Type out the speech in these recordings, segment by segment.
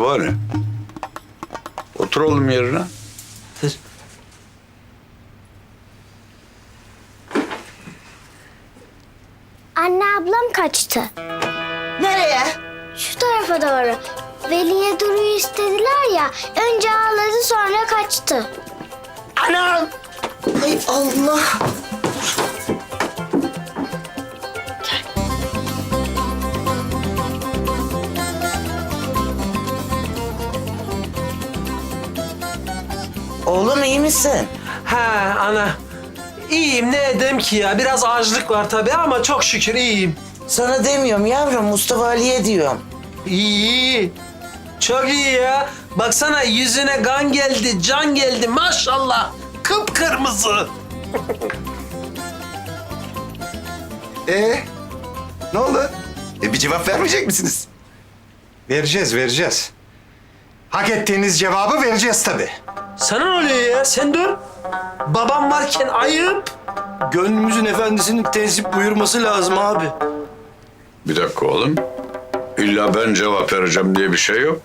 Ali. Otur oğlum yerine. Anne ablam kaçtı. Nereye? Şu tarafa doğru. Veli'ye Duru'yu istediler ya. Önce ağladı sonra kaçtı. Anam! Ay Allah! Oğlum iyi misin? Ha ana. İyiyim ne edeyim ki ya. Biraz açlık var tabii ama çok şükür iyiyim. Sana demiyorum yavrum Mustafa Ali'ye diyorum. İyi iyi. Çok iyi ya. Baksana yüzüne kan geldi, can geldi maşallah. Kıpkırmızı. Ee, ne oldu? E, bir cevap vermeyecek misiniz? Vereceğiz, vereceğiz. Hak ettiğiniz cevabı vereceğiz tabii. Sana ne oluyor ya? Sen dur. Babam varken ayıp. Gönlümüzün efendisinin tensip buyurması lazım abi. Bir dakika oğlum. İlla ben cevap vereceğim diye bir şey yok.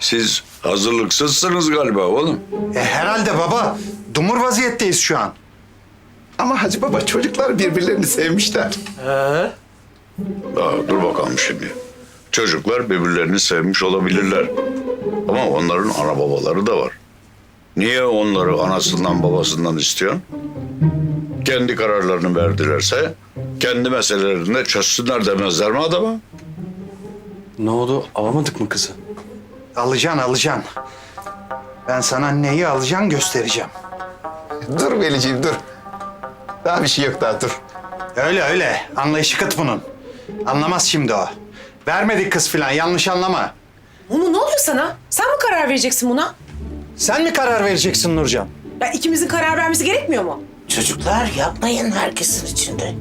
Siz hazırlıksızsınız galiba oğlum. E, herhalde baba. Dumur vaziyetteyiz şu an. Ama Hacı Baba çocuklar birbirlerini sevmişler. He? Daha dur bakalım şimdi. Çocuklar birbirlerini sevmiş olabilirler. Ama onların ana babaları da var. Niye onları anasından babasından istiyorsun? Kendi kararlarını verdilerse kendi meselelerini çözsünler demezler mi adama? Ne oldu? Alamadık mı kızı? Alacaksın, alacaksın. Ben sana neyi alacaksın göstereceğim. Dur Veliciğim dur. Daha bir şey yok daha dur. Öyle öyle. Anlayışı kıt bunun. Anlamaz şimdi o. Vermedik kız filan, yanlış anlama. Onu ne oluyor sana? Sen mi karar vereceksin buna? Sen mi karar vereceksin Nurcan? Ya ikimizin karar vermesi gerekmiyor mu? Çocuklar yapmayın herkesin içinde.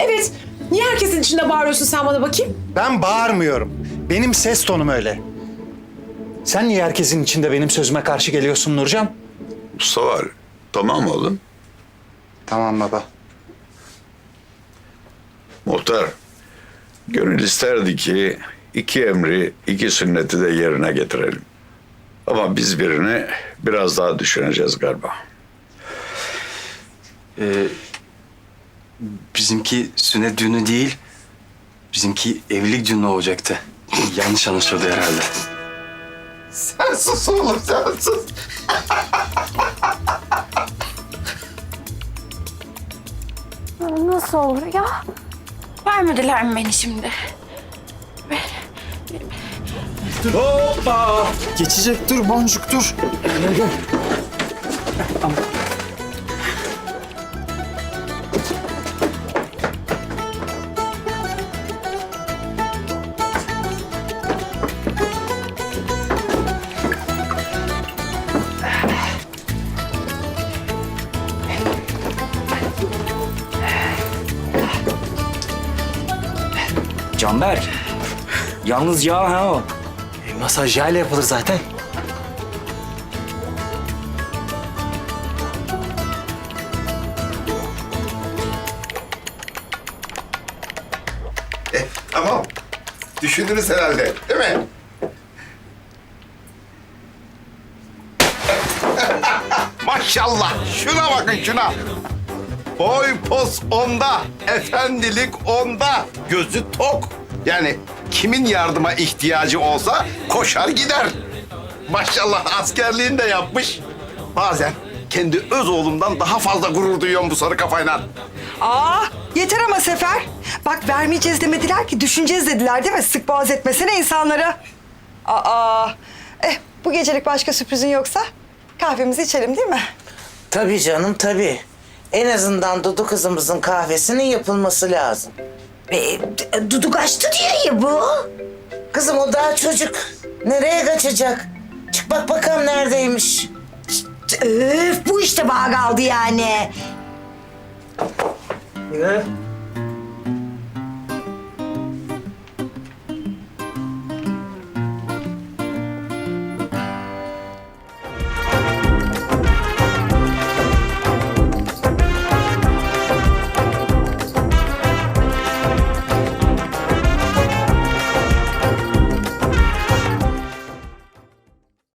Evet. Niye herkesin içinde bağırıyorsun sen bana bakayım? Ben bağırmıyorum. Benim ses tonum öyle. Sen niye herkesin içinde benim sözüme karşı geliyorsun Nurcan? Mustafa Ali, tamam oğlum. Tamam baba. Muhtar, gönül isterdi ki iki emri, iki sünneti de yerine getirelim. Ama biz birini biraz daha düşüneceğiz galiba. Ee, bizimki sünnet düğünü değil, bizimki evlilik düğünü olacaktı. Yanlış anlaşıldı herhalde. Sen sus oğlum sen sus. Nasıl olur ya? Vermediler mi beni şimdi? Hoppa! Geçecek dur boncuk dur. Canberk. Yalnız yağ ha o. E, masaj yağıyla yapılır zaten. E, tamam. Düşündünüz herhalde değil mi? Maşallah şuna bakın şuna. Boy pos onda, efendilik onda, gözü tok. Yani kimin yardıma ihtiyacı olsa koşar gider. Maşallah askerliğini de yapmış. Bazen kendi öz oğlumdan daha fazla gurur duyuyorum bu sarı kafayla. Aa, yeter ama Sefer. Bak vermeyeceğiz demediler ki, düşüneceğiz dediler değil mi? Sık boğaz etmesene insanlara. Aa, eh bu gecelik başka sürprizin yoksa kahvemizi içelim değil mi? Tabii canım tabii. En azından Dudu kızımızın kahvesinin yapılması lazım. E, Dudu kaçtı diye ya bu. Kızım o daha çocuk. Nereye kaçacak? Çık bak bakalım neredeymiş. Öf bu işte bağ kaldı yani. Ne?